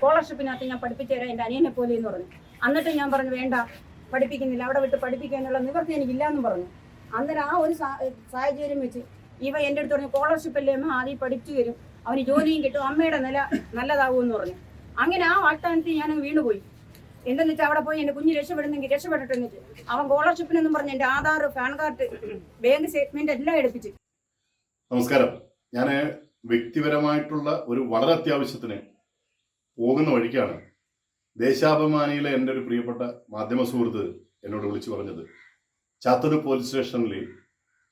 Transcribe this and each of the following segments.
സ്കോളർഷിപ്പിനകത്ത് ഞാൻ പഠിപ്പിച്ചു തരാം എന്റെ അനിയനെ പോലെ എന്ന് പറഞ്ഞു. എന്നിട്ട് ഞാൻ പറഞ്ഞു വേണ്ട പഠിപ്പിക്കുന്നില്ല അവിടെ വിട്ട് പഠിപ്പിക്കാനുള്ള നിവൃത്തി എനിക്കില്ല എന്ന് പറഞ്ഞു. അന്നേരം ആ ഒരു സാഹചര്യം വെച്ച് ഇവ എന്റെ അടുത്ത് പറഞ്ഞു സ്കോളർഷിപ്പ് അല്ലേ അമ്മ ആദ്യം പഠിച്ചു തരും. അവന് ജോലിയും കിട്ടും അമ്മയുടെ നില എന്ന് പറഞ്ഞു. അങ്ങനെ ആ വാഗ്ദാനത്തിൽ ഞാൻ വീണുപോയി. എന്തെന്ന് വെച്ചാൽ അവിടെ പോയി എന്റെ കുഞ്ഞ് രക്ഷപ്പെടുന്നെങ്കിൽ രക്ഷപ്പെടട്ടെ എന്നിട്ട് അവൻ സ്കോളർഷിപ്പിനെന്നും പറഞ്ഞു എന്റെ Aadhaar PAN card bank statement എല്ലാം എടുപ്പിച്ച്. നമസ്കാരം. ഞാൻ വ്യക്തിപരമായിട്ടുള്ള ഒരു വളരെ അത്യാവശ്യത്തിന് പോകുന്ന വഴിക്കാണ് ദേശാഭിമാനിയിലെ എന്റെ ഒരു പ്രിയപ്പെട്ട മാധ്യമ സുഹൃത്ത് എന്നോട് വിളിച്ചു പറഞ്ഞത്. ചാത്തൂർ പോലീസ് സ്റ്റേഷനിൽ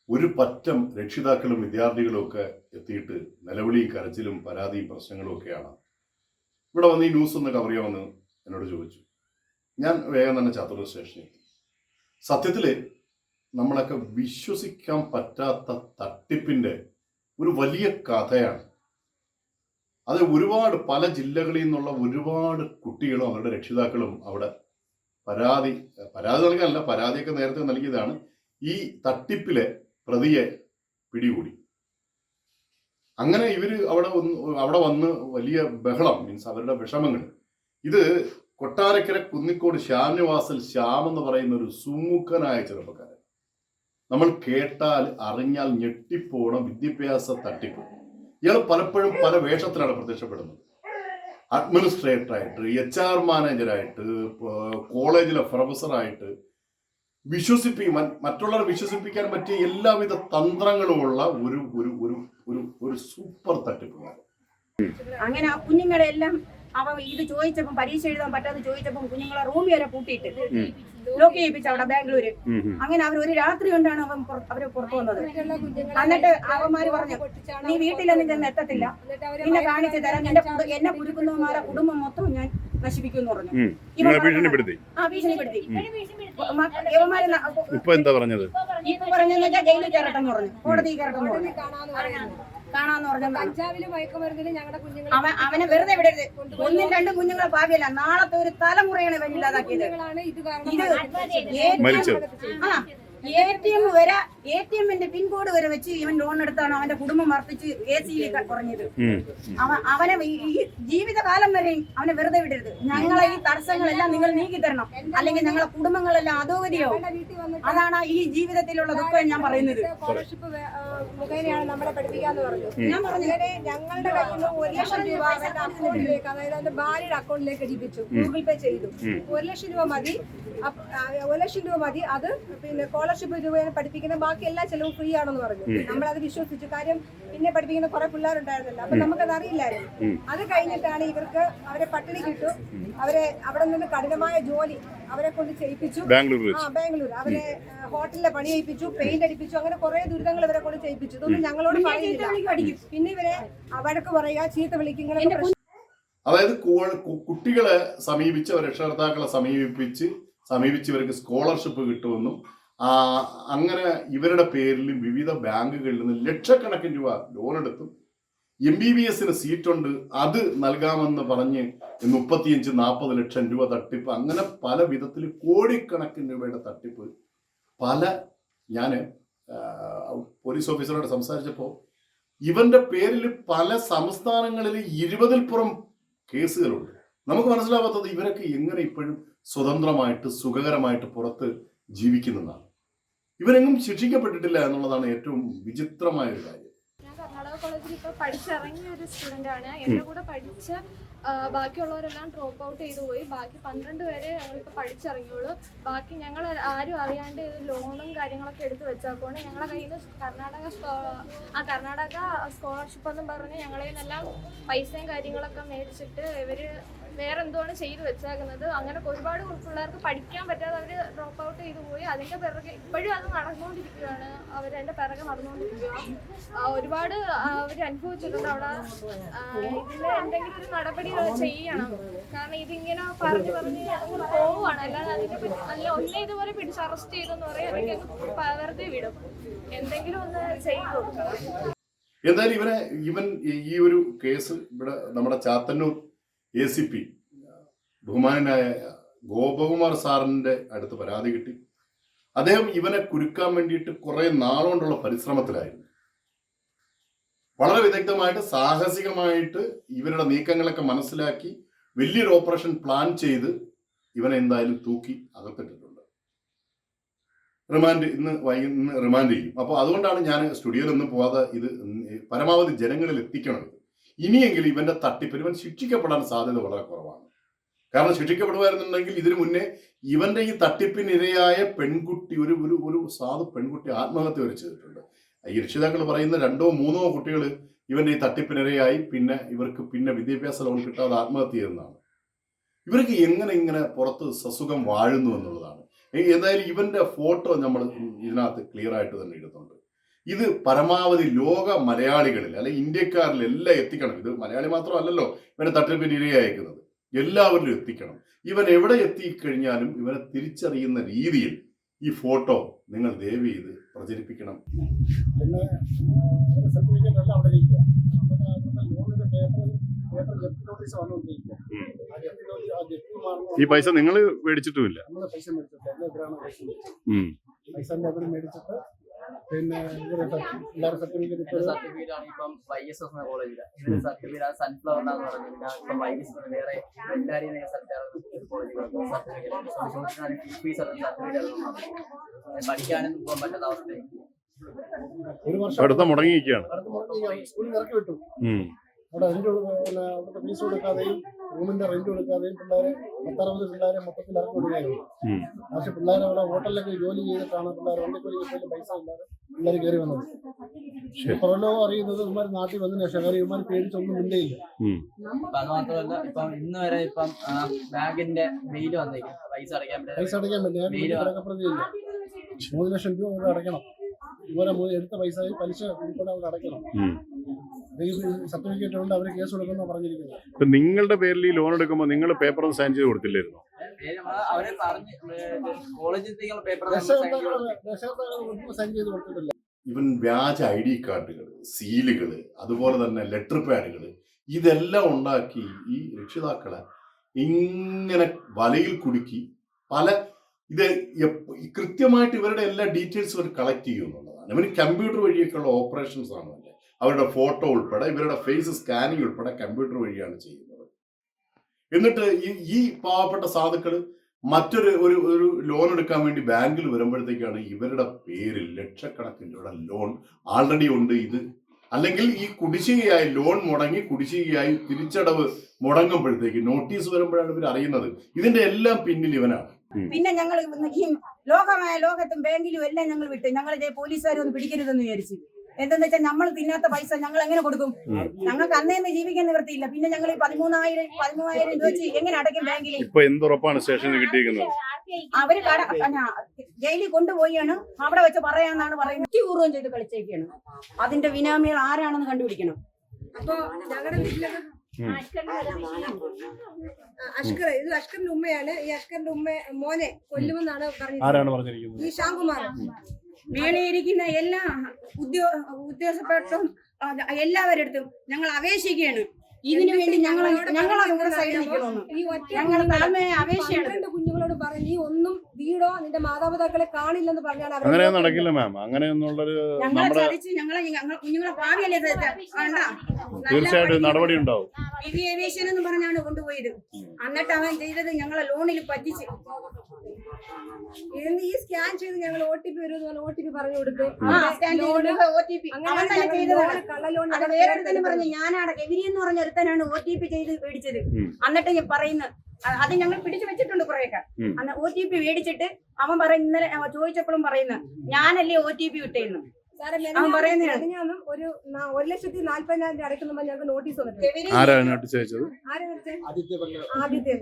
ഒരു പറ്റം രക്ഷിതാക്കളും വിദ്യാർത്ഥികളും ഒക്കെ എത്തിയിട്ട് നിലവിളിയും കരച്ചിലും പരാതിയും പ്രശ്നങ്ങളും ഒക്കെയാണ്. ഇവിടെ വന്ന് ഈ ന്യൂസ് ഒന്ന് കവർ ചെയ്യാമെന്ന് എന്നോട് ചോദിച്ചു. ഞാൻ വേഗം തന്നെ ചാത്തൂർ സ്റ്റേഷനിൽ എത്തി. സത്യത്തിൽ നമ്മളൊക്കെ വിശ്വസിക്കാൻ പറ്റാത്ത തട്ടിപ്പിന്റെ ഒരു വലിയ കഥയാണ് അത് ഒരുപാട് പല ജില്ലകളിൽ നിന്നുള്ള ഒരുപാട് കുട്ടികളും അവരുടെ രക്ഷിതാക്കളും അവിടെ പരാതി പരാതി നൽകാനല്ല പരാതിയൊക്കെ നേരത്തെ നൽകിയതാണ്. ഈ തട്ടിപ്പിലെ പ്രതിയെ പിടികൂടി. അങ്ങനെ ഇവർ അവിടെ വന്ന് അവിടെ വന്ന് വലിയ ബഹളം മീൻസ് അവരുടെ വിഷമങ്ങൾ. ഇത് കൊട്ടാരക്കര കുന്നിക്കോട് ശ്യാമിനിവാസൽ ശ്യാം എന്ന് പറയുന്ന ഒരു സുമുഖനായ ചെറുപ്പക്കാരൻ. നമ്മൾ കേട്ടാൽ അറിഞ്ഞാൽ ഞെട്ടിപ്പോണം വിദ്യാഭ്യാസ തട്ടിപ്പ്. ഇയാൾ പലപ്പോഴും പല വേഷത്തിലാണ് പ്രത്യക്ഷപ്പെടുന്നത്. അഡ്മിനിസ്ട്രേറ്റർ ആയിട്ട് എച്ച് ആർ മാനേജറായിട്ട് കോളേജിലെ പ്രൊഫസറായിട്ട് വിശ്വസിപ്പി മറ്റുള്ളവരെ വിശ്വസിപ്പിക്കാൻ പറ്റിയ എല്ലാവിധ തന്ത്രങ്ങളുമുള്ള ഒരു ഒരു ഒരു ഒരു സൂപ്പർ തട്ടിപ്പുകാരൻ. അങ്ങനെ ആ കുഞ്ഞുങ്ങളെ എല്ലാം അവ ഇത് ചോദിച്ചപ്പം പരീക്ഷ എഴുതാൻ പറ്റാതെ ചോദിച്ചപ്പം കുഞ്ഞുങ്ങളെ റൂമിൽ വരെ പൂട്ടിയിട്ട് ലോക്ക് ചെയ്യിപ്പിച്ചു അവിടെ ബാംഗ്ലൂര്. അങ്ങനെ അവർ ഒരു രാത്രി കൊണ്ടാണ് അവൻ അവർ പുറത്തു വന്നത്. എന്നിട്ട് അവന്മാര് പറഞ്ഞു നീ വീട്ടിലൊന്നും ചെന്ന് എത്തത്തില്ല. നിന്നെ കാണിച്ചു തരാം. എന്റെ എന്നെ കുരുക്കുന്നവന്മാരെ കുടുംബം മൊത്തം ഞാൻ നശിപ്പിക്കും എന്ന് പറഞ്ഞു ആ ഭീഷണിപ്പെടുത്തി. ഇവന്മാര് ഇപ്പൊ എന്താ പറഞ്ഞത്? ഇപ്പൊ പറഞ്ഞെന്ന് വെച്ചാൽ ജയിലിൽ കയറട്ടെന്ന് പറഞ്ഞു. കോടതി കയറട്ടെന്ന് പറഞ്ഞു. കാണാന്ന് പറഞ്ഞു കഞ്ചാവിൽ മയക്കുമരുന്നിൽ ഞങ്ങളുടെ കുഞ്ഞുങ്ങളെ അവൻ അവനെ വെറുതെ വിടരുത്. ഒന്നും രണ്ടും കുഞ്ഞുങ്ങളെ ഭാവിയല്ല നാളത്തെ ഒരു തലമുറയാണ് ഇവൻ ഇല്ലാതാക്കിയത്. ഇത്. മരിച്ചത്. ആ എ ടി എം വരെ എ ടി എമ്മിന്റെ പിൻകോഡ് വരെ വെച്ച് ഇവൻ ലോൺ എടുത്താണ് അവന്റെ കുടുംബം അർപ്പിച്ച് എ സിയിൽ കുറഞ്ഞത്. അവൻ അവനെ ഈ- ജീവിതകാലം വരെയും അവനെ വെറുതെ വിടരുത്. ഞങ്ങളെ ഈ തടസ്സങ്ങളെല്ലാം നിങ്ങൾ നീക്കി തരണം അല്ലെങ്കിൽ ഞങ്ങളെ കുടുംബങ്ങളെല്ലാം വന്നിട്ട് അതാണ് ഈ ജീവിതത്തിലുള്ള ദുഃഖം ഞാൻ പറയുന്നത്. സ്കോളർഷിപ്പ് മുഖേനയാണ് നമ്മളെ പഠിപ്പിക്കാന്ന് പറഞ്ഞു ഞാൻ പറഞ്ഞു ഞങ്ങളുടെ കയ്യിൽ നിന്ന് ഒരു ലക്ഷം രൂപ അക്കൗണ്ടിലേക്ക് അതായത് അവന്റെ ഭാര്യയുടെ അക്കൗണ്ടിലേക്ക് ഗൂഗിൾ പേ ചെയ്തു. ഒരു ലക്ഷം രൂപ മതി. ഒരു ലക്ഷം രൂപ മതി. അത് പിന്നെ സ്കോളർഷിപ്പ് രൂപയാണ് പഠിപ്പിക്കുന്ന ബാക്കി എല്ലാ ചെലവും ഫ്രീ ആണെന്ന് പറഞ്ഞു. നമ്മളത് വിശ്വസിച്ചു. കാര്യം പിന്നെ പഠിപ്പിക്കുന്ന കുറെ പിള്ളേരുണ്ടായിരുന്നല്ലോ. അപ്പൊ നമുക്കത് അറിയില്ലായിരുന്നു. അത് കഴിഞ്ഞിട്ടാണ് ഇവർക്ക് അവരെ പട്ടിണി കിട്ടു. അവരെ അവിടെ നിന്ന് കഠിനമായ ജോലി അവരെ കൊണ്ട് ചെയ്യിപ്പിച്ചു. ആ ബാംഗ്ലൂർ. അവരെ ഹോട്ടലിലെ പണി ചെയ്യിപ്പിച്ചു പെയിന്റ് അടിപ്പിച്ചു അങ്ങനെ കുറെ ദുരിതങ്ങൾ ഇവരെ കൊണ്ട് ചെയ്യിപ്പിച്ചു. ഇതൊന്നും ഞങ്ങളോട് പറയുന്നില്ല. പിന്നെ ഇവരെ വഴക്ക് പറയുക ചീത്ത പ്രശ്നം. അതായത് കുട്ടികളെ സമീപിച്ച് അവർ രക്ഷകർത്താക്കളെ സമീപിച്ച് സമീപിച്ച് ഇവർക്ക് സ്കോളർഷിപ്പ് കിട്ടുമെന്നും അങ്ങനെ ഇവരുടെ പേരിൽ വിവിധ ബാങ്കുകളിൽ നിന്ന് ലക്ഷക്കണക്കിന് രൂപ ലോൺ എടുത്തു. എം ബി ബി എസിന് സീറ്റുണ്ട്. അത് നൽകാമെന്ന് പറഞ്ഞ് മുപ്പത്തിയഞ്ച് നാൽപ്പത് ലക്ഷം രൂപ തട്ടിപ്പ്. അങ്ങനെ പല വിധത്തിൽ കോടിക്കണക്കിന് രൂപയുടെ തട്ടിപ്പ്. പല ഞാൻ പോലീസ് ഓഫീസറോട് സംസാരിച്ചപ്പോൾ ഇവന്റെ പേരിൽ പല സംസ്ഥാനങ്ങളിൽ ഇരുപതിൽ പുറം കേസുകളുണ്ട്. നമുക്ക് മനസ്സിലാവാത്തത് ഇവരൊക്കെ എങ്ങനെ ഇപ്പോഴും സ്വതന്ത്രമായിട്ട് സുഖകരമായിട്ട് പുറത്ത് ജീവിക്കുന്നതാണ് ഇവരെങ്ങും ശിക്ഷിക്കപ്പെട്ടിട്ടില്ല എന്നുള്ളതാണ് ഏറ്റവും വിചിത്രമായ ഒരു കാര്യം കർണാടക കോളേജിൽ പഠിച്ചിറങ്ങിയ ഒരു സ്റ്റുഡന്റ് ആണ്. എന്റെ കൂടെ പഠിച്ച ബാക്കിയുള്ളവരെല്ലാം ഡ്രോപ്പ് ഔട്ട് ചെയ്തു പോയി. ബാക്കി പന്ത്രണ്ട് പേരെ ഞങ്ങളിപ്പോൾ പഠിച്ചിറങ്ങിയുള്ളൂ. ബാക്കി ഞങ്ങൾ ആരും അറിയാണ്ട് ഇത് ലോണും കാര്യങ്ങളൊക്കെ എടുത്ത് വെച്ചാൽക്കൊണ്ട് ഞങ്ങളുടെ കയ്യിൽ നിന്ന് കർണാടക ആ കർണാടക സ്കോളർഷിപ്പ് എന്നും പറഞ്ഞ് ഞങ്ങളിൽ നിന്നെല്ലാം പൈസയും കാര്യങ്ങളൊക്കെ മേടിച്ചിട്ട് ഇവർ വേറെ എന്തുമാണ് ചെയ്തു വെച്ചേക്കുന്നത്? അങ്ങനെ ഒരുപാട് പിള്ളേർക്ക് പഠിക്കാൻ പറ്റാതെ അവർ ഡ്രോപ്പ് ഔട്ട് ചെയ്തു പോയി. അതിന്റെ പിറകെ ഇപ്പോഴും അത് നടന്നുകൊണ്ടിരിക്കുകയാണ്. അവർ അതിന്റെ പിറകെ നടന്നുകൊണ്ടിരിക്കുക ഒരുപാട് അവർ അനുഭവിച്ചിട്ടുണ്ട് അവിടെ. ഇതിന്റെ എന്തെങ്കിലും ഒരു നടപടി ചെയ്യണം. കാരണം ഇതിങ്ങനെ പറഞ്ഞു പറഞ്ഞ് അങ്ങ് പോവുകയാണ്. അല്ലാതെ അതിനെ പറ്റി അല്ല ഒന്നേ ഇതുപോലെ പിടിച്ച് അറസ്റ്റ് ചെയ്തെന്ന് പറയാം അല്ലെങ്കിൽ വെറുതെ വിടും. എന്തെങ്കിലും ഒന്ന് ചെയ്തു കൊടുക്കണം. എന്തായാലും ഇവനെ ഇവൻ ഈ ഒരു കേസ് ഇവിടെ നമ്മുടെ ചാത്തന്നൂർ എ സി പി. ബഹുമാനായ ഗോപകുമാർ സാറിന്റെ അടുത്ത് പരാതി കിട്ടി. അദ്ദേഹം ഇവനെ കുരുക്കാൻ വേണ്ടിയിട്ട് കുറെ നാളുകൊണ്ടുള്ള പരിശ്രമത്തിലായിരുന്നു. വളരെ വിദഗ്ധമായിട്ട് സാഹസികമായിട്ട് ഇവരുടെ നീക്കങ്ങളൊക്കെ മനസ്സിലാക്കി വലിയൊരു ഓപ്പറേഷൻ പ്ലാൻ ചെയ്ത് ഇവനെ എന്തായാലും തൂക്കി അകത്തിട്ടിട്ടുണ്ട്. റിമാൻഡ് ഇന്ന് വൈകി റിമാൻഡ് ചെയ്യും. അപ്പോൾ അതുകൊണ്ടാണ് ഞാൻ സ്റ്റുഡിയോയിൽ ഒന്നും പോവാതെ ഇത് പരമാവധി ജനങ്ങളിൽ എത്തിക്കണം ഇത് ഇനിയെങ്കിലും ഇവന്റെ തട്ടിപ്പ് ഇവൻ ശിക്ഷിക്കപ്പെടാൻ സാധ്യത വളരെ കുറവാണ്. കാരണം ശിക്ഷിക്കപ്പെടുമായിരുന്നുണ്ടെങ്കിൽ ഇതിനു മുന്നേ ഇവന്റെ ഈ തട്ടിപ്പിനിരയായ പെൺകുട്ടി ഒരു ഒരു ഒരു സാധു പെൺകുട്ടി ആത്മഹത്യ വരെ ചെയ്തിട്ടുണ്ട്. ഈ രക്ഷിതാക്കൾ പറയുന്ന രണ്ടോ മൂന്നോ കുട്ടികൾ ഇവന്റെ ഈ തട്ടിപ്പിനിരയായി പിന്നെ ഇവർക്ക് പിന്നെ വിദ്യാഭ്യാസ ലോൺ കിട്ടാതെ ആത്മഹത്യ ചെയ്യുന്നതാണ്. ഇവർക്ക് എങ്ങനെ ഇങ്ങനെ പുറത്ത് സസുഖം വാഴുന്നു എന്നുള്ളതാണ്. എന്തായാലും ഇവന്റെ ഫോട്ടോ നമ്മൾ ഇതിനകത്ത് ക്ലിയർ ആയിട്ട് തന്നെ ഇടുന്നുണ്ട് ഇത് പരമാവധി ലോക മലയാളികളിൽ അല്ലെ ഇന്ത്യക്കാരിൽ എല്ലാം എത്തിക്കണം. ഇത് മലയാളി മാത്രമല്ലല്ലോ ഇവനെ തട്ടിപ്പിന് ഇരയായിരിക്കുന്നത് എല്ലാവരിലും എത്തിക്കണം. ഇവൻ എവിടെ എത്തിക്കഴിഞ്ഞാലും ഇവനെ തിരിച്ചറിയുന്ന രീതിയിൽ ഈ ഫോട്ടോ നിങ്ങൾ ദയവ് ചെയ്ത് പ്രചരിപ്പിക്കണം. ഈ പൈസ നിങ്ങൾ മേടിച്ചിട്ടുമില്ല. പൈസ മേടിച്ചിട്ട് പൈസ മേടിച്ചിട്ട് പിന്നെ സർട്ടിഫിക്കറ്റ് ഇതിന്റെ സർട്ടിഫിക്കറ്റ് ആണ് ഇപ്പം വൈ എസ് എസ് എന്ന കോളേജിൽ ഇതിന്റെ സർട്ടിഫിക്കറ്റ് ആണ് സൺഫ്ലവർ എന്ന് പറഞ്ഞു പിന്നെ ഇപ്പം വൈ എസ് എസ് വേറെ എല്ലാവരെയും കോളേജുകൾ സർട്ടിഫിക്കറ്റ് ഫീസ് സർട്ടിഫിക്കറ്റ് പഠിക്കാനൊന്നും പോകാൻ പറ്റാത്ത അവസ്ഥയായി. ഒരു വർഷം പഠിത്തം മുടങ്ങിയിരിക്കുകയാണ്. സ്കൂളിൽ ഇറക്കി വിട്ടു. ഉം. അവിടെ റെന്റ് പിന്നെ അവിടുത്തെ ഫീസ് കൊടുക്കാതെയും റൂമിന്റെ റെന്റ് കൊടുക്കാതെയും പിള്ളേരെ പത്തറുപത് പിള്ളേരെ മൊത്തത്തിൽ ഇറക്കി വിടുകയായിരുന്നു. പക്ഷെ പിള്ളേരെ അവിടെ ഹോട്ടലിലൊക്കെ ജോലി ചെയ്തിട്ടാണ് പിള്ളേർ വണ്ടിക്കൂലി കിട്ടിയാലും പൈസ ഇല്ലാതെ പിള്ളേർ കയറി വന്നത്. പുറലോകം അറിയുന്നത് ഇവന്മാർ നാട്ടിൽ വന്നതിന് ശേഷം കാര്യം ഇവന്മാർ പേടിച്ചൊന്നും മിണ്ടയില്ല അത് മാത്രമല്ല ഇപ്പം ഇന്ന് വരെ ഇപ്പം ബാങ്കിന്റെ ബില്ല് വന്നേക്കും. പൈസ അടയ്ക്കാൻ പൈസ പറ്റാതെ അടയ്ക്കാൻ പറ്റില്ല. കിടക്കപ്രതിയില്ല മൂന്ന് ലക്ഷം രൂപ അടയ്ക്കണം. ഇതുപോലെ എടുത്ത പൈസ പലിശ ഉൾപ്പെടെ അവിടെ അടയ്ക്കണം. സർട്ടിഫിക്കറ്റ് കൊണ്ട് അവർ കേസ് കൊടുക്കുന്ന പറഞ്ഞിരിക്കുന്നത്. ഇപ്പൊ നിങ്ങളുടെ പേരിൽ ഈ ലോൺ എടുക്കുമ്പോൾ നിങ്ങൾ പേപ്പർ ഒന്ന് സൈൻ ചെയ്ത് കൊടുത്തില്ലായിരുന്നു? ഇവൻ വ്യാജ ഐ ഡി കാർഡുകൾ സീലുകൾ അതുപോലെ തന്നെ ലെറ്റർ പാഡുകൾ ഇതെല്ലാം ഉണ്ടാക്കി ഈ രക്ഷിതാക്കളെ ഇങ്ങനെ വലയിൽ കുടുക്കി പല ഇത് കൃത്യമായിട്ട് ഇവരുടെ എല്ലാ ഡീറ്റെയിൽസ് അവർ കളക്ട് ചെയ്യുന്നുള്ളതാണ്. ഇവർ കമ്പ്യൂട്ടർ വഴിയൊക്കെയുള്ള ഓപ്പറേഷൻസ് ആണ് അല്ലേ അവരുടെ ഫോട്ടോ ഉൾപ്പെടെ ഇവരുടെ ഫേസ് സ്കാനിങ് ഉൾപ്പെടെ കമ്പ്യൂട്ടർ വഴിയാണ് ചെയ്യുന്നത്. എന്നിട്ട് ഈ ഈ പാവപ്പെട്ട സാധുക്കൾ മറ്റൊരു ഒരു ഒരു ലോൺ എടുക്കാൻ വേണ്ടി ബാങ്കിൽ വരുമ്പോഴത്തേക്കാണ് ഇവരുടെ പേരിൽ ലക്ഷക്കണക്കിന് രൂപയുടെ ലോൺ ആൾറെഡി ഉണ്ട് ഇത്. അല്ലെങ്കിൽ ഈ കുടിശ്ശികയായി ലോൺ മുടങ്ങി കുടിശ്ശികയായി തിരിച്ചടവ് മുടങ്ങുമ്പോഴത്തേക്ക് നോട്ടീസ് വരുമ്പോഴാണ് ഇവർ അറിയുന്നത്. ഇതിന്റെ എല്ലാം പിന്നിൽ ഇവനാണ്. പിന്നെ ഞങ്ങൾ ഈ ലോകമായ ലോകത്തും ബാങ്കിലും എല്ലാം ഞങ്ങൾ വിട്ടു. ഞങ്ങൾ പോലീസുകാരൊന്നും പിടിക്കരുതെന്ന് വിചാരിച്ചു എന്തെന്ന് വെച്ചാൽ നമ്മൾ തിന്നാത്ത പൈസ ഞങ്ങൾ എങ്ങനെ കൊടുക്കും. ഞങ്ങൾക്ക് അന്നേന്ന് ജീവിക്കാൻ നിവൃത്തിയില്ല. പിന്നെ ഞങ്ങൾ ഈ പതിമൂന്നായിരം പതിമൂവായിരം രൂപ വെച്ച് എങ്ങനെ അടയ്ക്കും ബാങ്കിൽ? ഇപ്പൊ എന്തുറപ്പാണ് സ്റ്റേഷനിൽ കിട്ടിയിരിക്കുന്നത്? അവർ കട ജയിലിൽ കൊണ്ടുപോയാണ്. അവിടെ വെച്ച് പറയാന്നാണ് പറയുന്നത്. പൂർവം ചെയ്ത് കളിച്ചേക്കാണ്. അതിന്റെ വിനാമികൾ ആരാണെന്ന് കണ്ടുപിടിക്കണം. അപ്പൊ ഞങ്ങളുടെ വീട്ടിലൊക്കെ അഷ്കർ ഇത് അഷ്കറിന്റെ ഉമ്മയാണ്. ഈ അഷ്കറിന്റെ ഉമ്മ മോനെ കൊല്ലുമെന്നാണ് പറഞ്ഞത് ഈ ശ്യാംകുമാർ. മേളിയിരിക്കുന്ന എല്ലാ ഉദ്യോ ഉദ്യോഗസ്ഥപ്പെട്ടും എല്ലാവരടുത്തും ഞങ്ങൾ അപേക്ഷിക്കുകയാണ്. ഇതിനു വേണ്ടി ഞങ്ങൾ ഞങ്ങൾ നിങ്ങളുടെ സൈഡിൽ ഞങ്ങൾ താഴ്മയെ അപേക്ഷയാണ് കുഞ്ഞുങ്ങളോട് പറഞ്ഞു നീ ഒന്നും വീടോ നിന്റെ മാതാപിതാക്കളെ കാണില്ലെന്ന് പറഞ്ഞാണ് അവരെ അങ്ങനെ നടക്കില്ല മാം. അങ്ങനെയൊന്നുള്ളൊരു ഞങ്ങളെ ചതിച്ച് ഞങ്ങളെ ഞങ്ങൾ കുഞ്ഞുങ്ങളെ ഭാവിയല്ലേ തീർച്ചയായിട്ടും നടപടി ഉണ്ടാവും ദിവ്യ ഏവിയേഷൻ എന്ന് പറഞ്ഞാണ് കൊണ്ടുപോയത്. എന്നിട്ട് അവൻ ചെയ്തത് ഞങ്ങളെ ലോണിൽ പറ്റിച്ച് ഇതിന് ഈ സ്കാൻ ചെയ്ത് ഞങ്ങൾ ഒ ടി പി വരും ഒ ടി പി പറഞ്ഞു കൊടുത്ത്. പറഞ്ഞു ഞാനാണ് എവിരി എന്ന് പറഞ്ഞ ഒരുത്തനാണ് ഒ ടി പി ചെയ്ത് മേടിച്ചത്. എന്നിട്ട് ഞാൻ പറയുന്നത് അത് ഞങ്ങൾ പിടിച്ചു വെച്ചിട്ടുണ്ട് കുറെയൊക്കെ. അന്ന് ഒ ടി പി മേടിച്ചിട്ട് അവൻ പറയുന്ന ഇന്നലെ ചോദിച്ചപ്പോഴും പറയുന്നു ഞാനല്ലേ ഒ ടി പി വിട്ടേന്ന്. പറയുന്നതാണ്. ഒരു ഒരു ലക്ഷത്തി നാല്പതിനായിരം രൂപ അടയ്ക്കുമ്പോൾ ഞങ്ങൾക്ക് നോട്ടീസ് വന്നിട്ടുണ്ട്. ആരാണ് നോട്ടീസ് അയച്ചത്? ആദ്യത്തെ.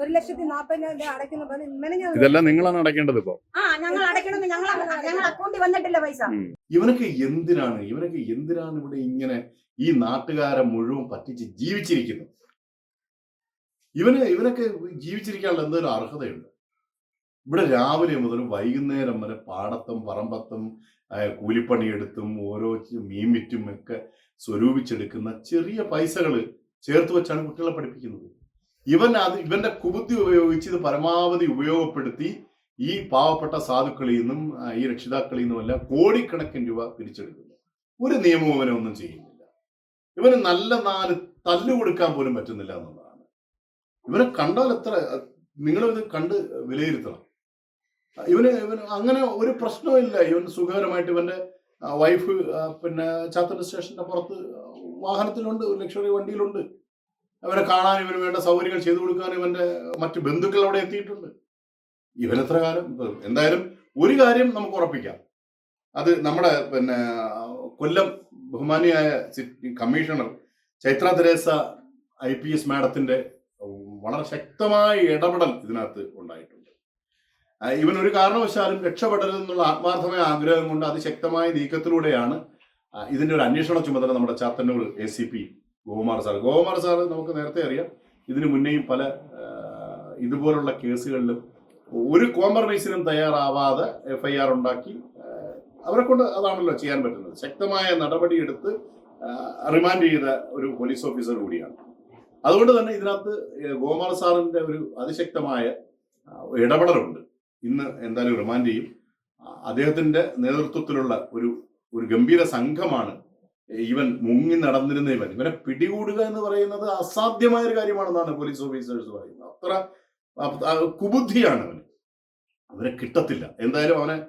ഒരു ലക്ഷത്തി നാല്പതിനായിരം രൂപ അടയ്ക്കുന്ന ഇതെല്ലാം നിങ്ങളാണ് അടയ്ക്കേണ്ടത് ഇപ്പൊ? ആ ഞങ്ങൾ അടയ്ക്കണം. ഞങ്ങൾ ഞങ്ങൾ അക്കൗണ്ടിൽ വന്നിട്ടില്ല പൈസ. ഇവനൊക്കെ എന്തിനാണ്? ഇവനൊക്കെ എന്തിനാണ് ഇവിടെ ഇങ്ങനെ ഈ നാട്ടുകാരെ മുഴുവൻ പറ്റിച്ച് ജീവിച്ചിരിക്കുന്നത്? ഇവന് ഇവനൊക്കെ ജീവിച്ചിരിക്കാനുള്ള എന്തൊരു അർഹതയുണ്ട്? ഇവിടെ രാവിലെ മുതൽ വൈകുന്നേരം വരെ പാടത്തും പറമ്പത്തും കൂലിപ്പണിയെടുത്തും ഓരോ മീൻ വിറ്റും ഒക്കെ സ്വരൂപിച്ചെടുക്കുന്ന ചെറിയ പൈസകൾ ചേർത്ത് വെച്ചാണ് കുട്ടികളെ പഠിപ്പിക്കുന്നത്. ഇവൻ അത് ഇവന്റെ കുബുദ്ധി ഉപയോഗിച്ച് ഇത് പരമാവധി ഉപയോഗപ്പെടുത്തി ഈ പാവപ്പെട്ട സാധുക്കളിൽ നിന്നും ഈ രക്ഷിതാക്കളിൽ നിന്നും എല്ലാം കോടിക്കണക്കിന് രൂപ പിരിച്ചെടുക്കുന്നു. ഒരു നിയമവും അവനെ ഒന്നും ചെയ്യുന്നില്ല. ഇവന് നല്ല നാല് തല്ലു കൊടുക്കാൻ പോലും പറ്റുന്നില്ല എന്നുള്ളതാണ്. ഇവനെ കണ്ടാൽ എത്ര നിങ്ങളിത് കണ്ട് വിലയിരുത്തണം. ഇവന് ഇവന് അങ്ങനെ ഒരു പ്രശ്നമില്ല ഇവൻ സുഖകരമായിട്ട് ഇവന്റെ വൈഫ് പിന്നെ ചാത്തല സ്റ്റേഷന്റെ പുറത്ത് വാഹനത്തിലുണ്ട് ഒരു ലക്ഷറി വണ്ടിയിലുണ്ട്. അവരെ കാണാൻ ഇവന് വേണ്ട സൗകര്യങ്ങൾ ചെയ്തു കൊടുക്കാൻ ഇവന്റെ മറ്റു ബന്ധുക്കൾ അവിടെ എത്തിയിട്ടുണ്ട്. ഇവൻ എത്ര കാലം എന്തായാലും ഒരു കാര്യം നമുക്ക് ഉറപ്പിക്കാം. അത് നമ്മുടെ പിന്നെ Kollam ബഹുമാനിയായ commissioner Chaitra Teresa I P S മാഡത്തിന്റെ വളരെ ശക്തമായ ഇടപെടൽ ഇതിനകത്ത് ഉണ്ടായിട്ടുണ്ട്. ഇവൻ ഒരു കാരണവശാലും രക്ഷപ്പെടരുതെന്നുള്ള ആത്മാർത്ഥമായ ആഗ്രഹം കൊണ്ട് അത് ശക്തമായ നീക്കത്തിലൂടെയാണ് ഇതിന്റെ ഒരു അന്വേഷണ ചുമതല നമ്മുടെ Chathannoor A C P Gokumar sir Gokumar sir നമുക്ക് നേരത്തെ അറിയാം ഇതിനു മുന്നേയും പല ഇതുപോലുള്ള കേസുകളിലും ഒരു കോംപ്രമൈസിനും തയ്യാറാവാതെ എഫ് ഐ ആർ ഉണ്ടാക്കി അവരെ കൊണ്ട് അതാണല്ലോ ചെയ്യാൻ പറ്റുന്നത്. ശക്തമായ നടപടിയെടുത്ത് റിമാൻഡ് ചെയ്ത ഒരു പോലീസ് ഓഫീസർ കൂടിയാണ്. അതുകൊണ്ട് തന്നെ ഇതിനകത്ത് ഗോകുമാർ സാറിന്റെ ഒരു അതിശക്തമായ ഇടപെടലുണ്ട്. ഇന്ന് എന്തായാലും റിമാൻഡ് ചെയ്യും. അദ്ദേഹത്തിന്റെ നേതൃത്വത്തിലുള്ള ഒരു ഒരു ഗംഭീര സംഘമാണ് ഇവൻ മുങ്ങി നടന്നിരുന്ന ഇവൻ. ഇവനെ പിടികൂടുക എന്ന് പറയുന്നത് അസാധ്യമായ ഒരു കാര്യമാണെന്നാണ് പോലീസ് ഓഫീസേഴ്സ് പറയുന്നത്. അത്ര കുബുദ്ധിയാണ് അവന്. അവനെ കിട്ടത്തില്ല. എന്തായാലും അവനെ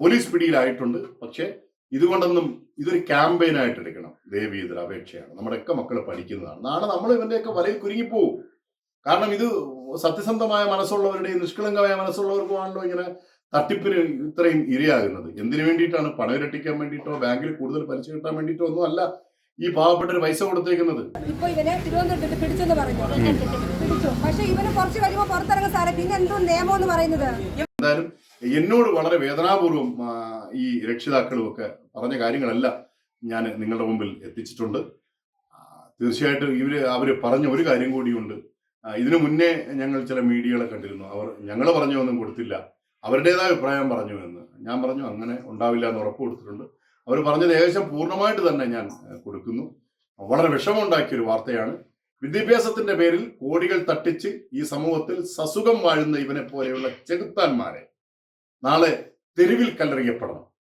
പോലീസ് പിടിയിലായിട്ടുണ്ട്. പക്ഷേ ഇതുകൊണ്ടൊന്നും ഇതൊരു ക്യാമ്പയിനായിട്ട് എടുക്കണം ദേവി ഇതൊരു അപേക്ഷയാണ്. നമ്മുടെയൊക്കെ മക്കൾ പഠിക്കുന്നതാണ്. നാളെ നമ്മൾ ഇവന്റെയൊക്കെ വലയിൽ കുരുങ്ങിപ്പോവും. കാരണം ഇത് സത്യസന്ധമായ മനസ്സുള്ളവരുടെയും നിഷ്കളങ്കമായ മനസ്സുള്ളവർക്കുമാണല്ലോ ഇങ്ങനെ തട്ടിപ്പിന് ഇത്രയും ഇരയാകുന്നത്. എന്തിനു വേണ്ടിയിട്ടാണ് പണം ഇരട്ടിക്കാൻ വേണ്ടിയിട്ടോ ബാങ്കിൽ കൂടുതൽ പലിശ കിട്ടാൻ വേണ്ടിയിട്ടോ ഒന്നും അല്ല ഈ പാവപ്പെട്ടൊരു പൈസ കൊടുത്തേക്കുന്നത്. ഇപ്പൊ ഇവനെ തിരുവനന്തപുരത്ത് പിടിച്ചെന്ന് പറഞ്ഞു പിടിച്ചു. പക്ഷെ ഇവന് കുറച്ച് കഴിയുമ്പോൾ സാറേ പിന്നെ എന്തോ നിയമം എന്ന് പറയുന്നത്? എന്തായാലും എന്നോട് വളരെ വേദനാപൂർവം ഈ രക്ഷിതാക്കളും ഒക്കെ പറഞ്ഞ കാര്യങ്ങളല്ല ഞാൻ നിങ്ങളുടെ മുമ്പിൽ എത്തിച്ചിട്ടുണ്ട്. തീർച്ചയായിട്ടും ഇവർ അവർ പറഞ്ഞ ഒരു കാര്യം കൂടിയുണ്ട്. ഇതിനു മുന്നേ ഞങ്ങൾ ചില മീഡിയകളെ കണ്ടിരുന്നു. അവർ ഞങ്ങൾ പറഞ്ഞു ഒന്നും കൊടുത്തില്ല. അവരുടേതായ അഭിപ്രായം പറഞ്ഞു എന്ന് ഞാൻ പറഞ്ഞു അങ്ങനെ ഉണ്ടാവില്ല എന്ന് ഉറപ്പ് കൊടുത്തിട്ടുണ്ട്. അവർ പറഞ്ഞത് ഏകദേശം പൂർണമായിട്ട് തന്നെ ഞാൻ കൊടുക്കുന്നു. വളരെ വിഷമമുണ്ടാക്കിയ ഒരു വാർത്തയാണ്. വിദ്യാഭ്യാസത്തിന്റെ പേരിൽ കോടികൾ തട്ടിച്ച് ഈ സമൂഹത്തിൽ സസുഖം വാഴുന്ന ഇവനെ പോലെയുള്ള ചെകുത്താന്മാരെ നാളെ തെരുവിൽ കല്ലെറിയപ്പെടണം.